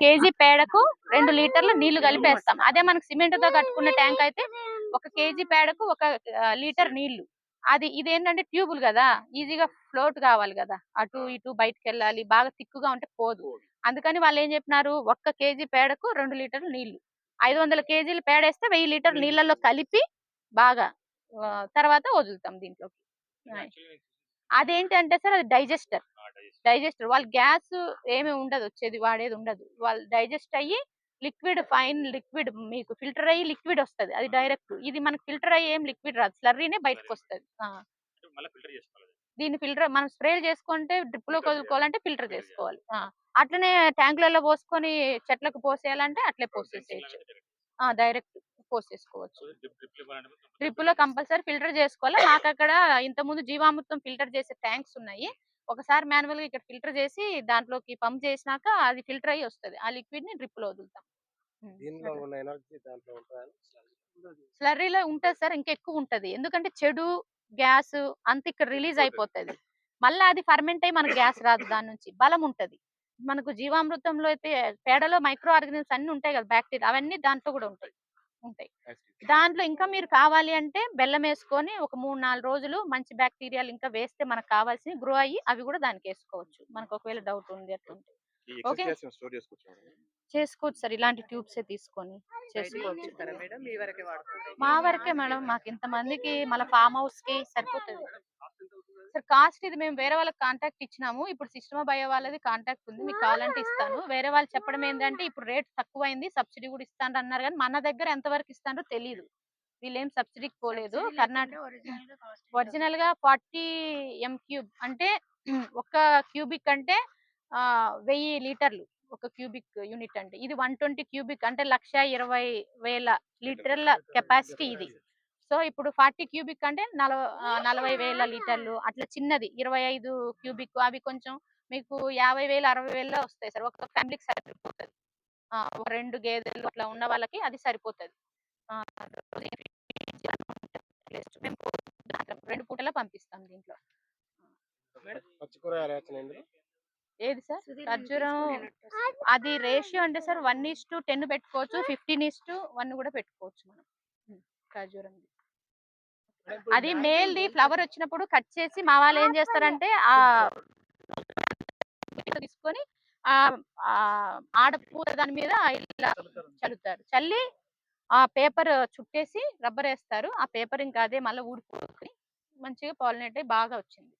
KG పేడకు రెండు లీటర్లు నీళ్ళు కలిపేస్తాం. అదే మనకు సిమెంట్తో కట్టుకున్న ట్యాంక్ అయితే ఒక కేజీ పేడకు ఒక లీటర్ నీళ్ళు. అది ఇదేంటంటే ట్యూబులు కదా. ఈజీగా ఫ్లోట్ కావాలి కదా. అటు ఇటు బయటకు వెళ్ళాలి బాగా తిక్కుగా ఉంటే పోదు. అందుకని వాళ్ళు ఏం చెప్పినారు? ఒక్క కేజీ పేడకు రెండు లీటర్లు నీళ్ళు. ఐదు వందల కేజీలు పేడ వేస్తే వెయ్యి లీటర్లు నీళ్ళల్లో కలిపి బాగా తర్వాత వదులుతాం దీంట్లోకి. అదేంటంటే సార్ అది డైజెస్టర్. డైజెస్టర్. వాళ్ళ గ్యాస్ ఏమీ ఉండదు వచ్చేది వాడేది ఉండదు. వాళ్ళు డైజెస్ట్ అయ్యి లిక్విడ్ ఫైన్ లిక్విడ్ మీకు ఫిల్టర్ అయ్యి లిక్విడ్ వస్తది. అది డైరెక్ట్ ఇది మనకి ఫిల్టర్ అయ్యి ఏం లిక్విడ్ రాదు. స్లర్రీనే బయటకు వస్తుంది. దీన్ని ఫిల్టర్ మనం స్ప్రే చేసుకుంటే డ్రిప్లో వదులుకోవాలంటే ఫిల్టర్ చేసుకోవాలి. అట్లనే ట్యాంకులలో పోసుకొని చెట్లకు పోసేయాలంటే అట్లే పోసేసేయచ్చు. డైరెక్ట్ పోసేసుకోవచ్చు. డ్రిప్లో కంపల్సరీ ఫిల్టర్ చేసుకోవాలి? మాకు అక్కడ ఇంత ముందు జీవామృతం ఫిల్టర్ చేసే ట్యాంక్స్ ఉన్నాయి. ఒకసారి మాన్యువల్గా ఇక్కడ ఫిల్టర్ చేసి దాంట్లోకి పంప్ చేసినాక అది ఫిల్టర్ అయ్యి వస్తది. ఆ లిక్విడ్ని డ్రిప్లో వదులుతాం దీనిలో ఉన్న ఎనర్జీ దాంట్లో ఉంటుందా స్లర్రీలో ఉంటది సార్ ఇంకా ఎక్కువ ఉంటది. ఎందుకంటే చెడు గ్యాస్ అంత ఇక్కడ రిలీజ్ అయిపోతది. మళ్ళీ అది ఫర్మెంట్ అయ్యి మనకు గ్యాస్ రాదు దాని నుంచి. బలం ఉంటది. మనకు జీవామృతంలో అయితే పేడలో మైక్రో ఆర్గానిజమ్స్ అన్ని ఉంటాయి కదా బ్యాక్టీరియా అవన్నీ దాంట్లో కూడా ఉంటాయి. ఉంటాయి. దాంట్లో ఇంకా మీరు కావాలి అంటే బెల్లం వేసుకొని ఒక మూడు నాలుగు రోజులు మంచి బ్యాక్టీరియాలు ఇంకా వేస్తే మనకు కావాల్సి గ్రో అయ్యి అవి కూడా దానికి వేసుకోవచ్చు. మనకు ఒకవేళ డౌట్ ఉంది అట్లుంటే. స్టోర్ చేసుకోవచ్చు సార్. ఇలాంటి ట్యూబ్స్ తీసుకొని చేసుకోవచ్చు. మీ వరకే వాడుకుంటారు? మా వరకే మేడం. మాకు ఇంతమందికి మళ్ళీ ఫామ్ హౌస్కి సరిపోతుంది. సార్ కాస్ట్ ఇది మేము వేరే వాళ్ళకి కాంటాక్ట్ ఇచ్చినాము. ఇప్పుడు సిస్టమ్ బయ వాళ్ళది కాంటాక్ట్ ఉంది. మీకు కావాలంటే ఇస్తాను. వేరే వాళ్ళు చెప్పడం ఏంటంటే ఇప్పుడు రేట్ తక్కువైంది సబ్సిడీ కూడా ఇస్తాను అన్నారు కానీ మన దగ్గర ఎంత వరకు ఇస్తారో తెలియదు వీళ్ళు ఏం సబ్సిడీకి పోలేదు. కర్ణాటక ఒరిజినల్గా ఫార్టీ ఎం క్యూబ్ అంటే ఒక క్యూబిక్ అంటే ఆ, వెయ్యి లీటర్లు ఒక క్యూబిక్ యూనిట్ అంటే. ఇది వన్ ట్వంటీ క్యూబిక్ అంటే లక్ష ఇరవై వేల లీటర్ల కెపాసిటీ ఇది. సో ఇప్పుడు ఫార్టీ క్యూబిక్ అంటే నలభై నలభై వేల లీటర్లు అట్లా చిన్నది. ఇరవై ఐదు క్యూబిక్ అవి కొంచెం మీకు యాభై వేలు అరవై వేలలో వస్తాయి సార్. ఒక ఫ్యామిలీకి సరిపోతుంది. రెండు గేదెలు అట్లా ఉన్న వాళ్ళకి అది సరిపోతుంది. రెండు పూటలా పంపిస్తాం దీంట్లో. ఏది సార్? ఖర్జూరం అది రేషియో అంటే sir one is to ten పెట్టుకోవచ్చు. ఫిఫ్టీన్ ఈస్ టు వన్ కూడా పెట్టుకోవచ్చు మనం. ఖర్జూరం. అది మేల్ది ఫ్లవర్ వచ్చినప్పుడు కట్ చేసి మా వాళ్ళు ఏం చేస్తారంటే ఆ తీసుకొని ఆ ఆ ఆడ పూత దాని మీద ఇలా చల్లుతారు. చల్లి ఆ పేపర్ చుట్టేసి రబ్బర్ వేస్తారు. ఆ పేపర్ ఇంకా అదే మళ్ళీ ఊడిపోతుంది మంచిగా పాలినేట్ అయ్యి బాగా వచ్చింది?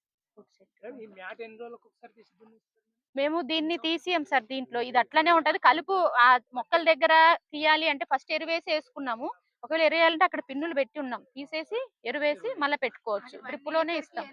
మేము దీన్ని తీసియం సార్ దీంట్లో. ఇది అట్లనే ఉంటది. కలుపు ఆ మొక్కల దగ్గర తీయాలి అంటే ఫస్ట్ ఎరువేసి వేసుకున్నాము. ఒకవేళ ఎరువేయాలంటే అక్కడ పిన్నులు పెట్టి ఉన్నాం. తీసేసి ఎరువేసి మళ్ళీ పెట్టుకోవచ్చు. డ్రిప్లోనే ఇస్తాం.